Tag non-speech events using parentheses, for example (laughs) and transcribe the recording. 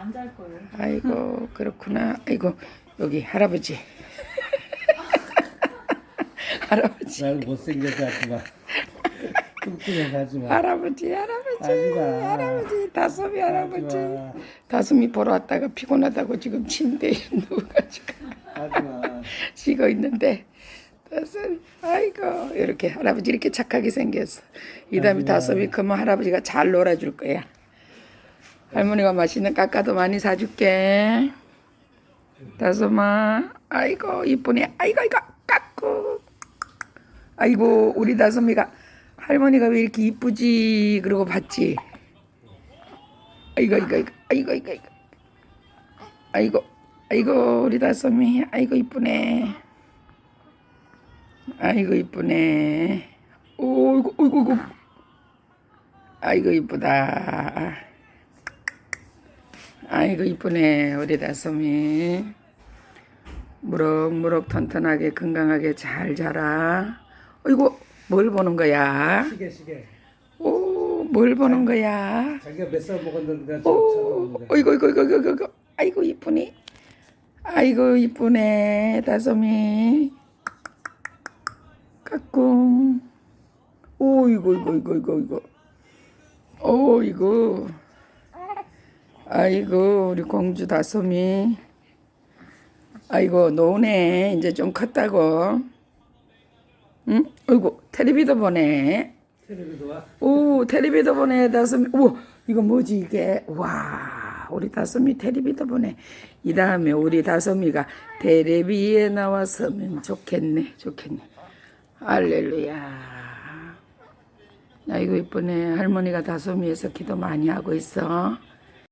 안 잘 거예요. 아이고 그렇구나. 아이고 여기 할아버지. (laughs) 할아버지. 날 못생겨서 하지 마. 뚱뚱해서 하지 마. 할아버지 할아버지 하지 마. 할아버지 다솜이 할아버지 마. 다솜이 보러 왔다가 피곤하다고 지금 침대에 (laughs) 누워가지고 하지 마. 쉬고 있는데 다솜이 아이고 이렇게 할아버지 이렇게 착하게 생겼어 이 다음에. 다솜이 크면 할아버지가 잘 놀아줄 거야 할머니가 맛있는 까까도 많이 사줄게. 다솜아, 아이고, 이쁘네. 아이고, 이거 까꾸. 아이고, 우리 다솜이가 할머니가 왜 이렇게 이쁘지? 그러고 봤지. 아이고, 아이고, 아이고, 아이고, 아이고, 아이고. 아이고, 아이고, 우리 다솜이. 아이고, 이쁘네. 아이고, 이쁘네. 오이고, 오이고, 이고 아이고, 이쁘다. 아이고 이쁘네 우리 다솜이 무럭무럭 튼튼하게 건강하게 잘 자라 어이구 뭘 보는 거야 시계 시계. 오뭘 보는 거야 자기가 몇 살 먹었는데 오. 어이구, 어이구, 어이구, 어이구. 아이고, 이쁘니? 아이고, 이쁘네, 다솜이. 까꿍. 오이고, 이거, 이거, 이거, 이거. 오이고. 아이고, 우리 공주 다솜이. 아이고, 노네. 이제 좀 컸다고. 응? 어이구, 텔레비도 보네. 텔레비도 와. 오 텔레비도 보네 다솜이 오 이거 뭐지 이게 와 우리 다솜이 텔레비도 보네 이 다음에 우리 다솜이가 텔레비에 나왔으면 좋겠네 좋겠네 할렐루야 아이고 이쁘네 할머니가 다솜이에서 기도 많이 하고 있어